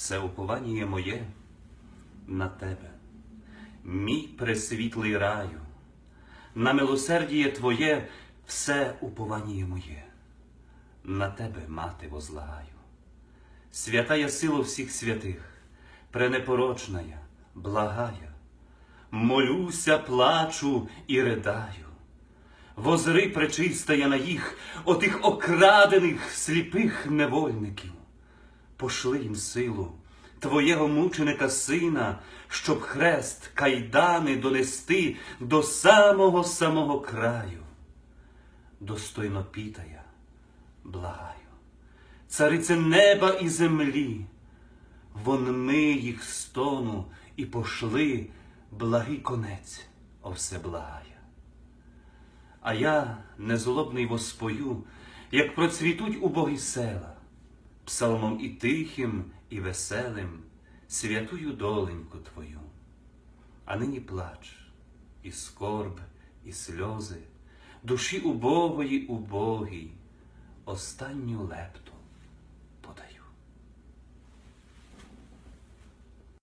все уповання моє на тебе, мій пресвітлий раю, на милосердіє Твоє все уповання моє, на тебе, мати, возлагаю. Святая сила всіх святих, пренепорочная, благая, молюся, плачу і ридаю. Возри, пречистая на їх, отих окрадених сліпих невольників. Пошли їм силу Твоєго мученика сина, щоб хрест кайдани донести до самого самого краю. Достойно пітая, благаю, царице неба і землі, вон ми їх стону і пошли благий конець, о все благая. А я, незлобний воспою, як процвітуть убогі села, псалмом і тихим, і веселим, святую доленьку Твою. А нині плач, і скорб, і сльози, душі убогої убогій, останню лепту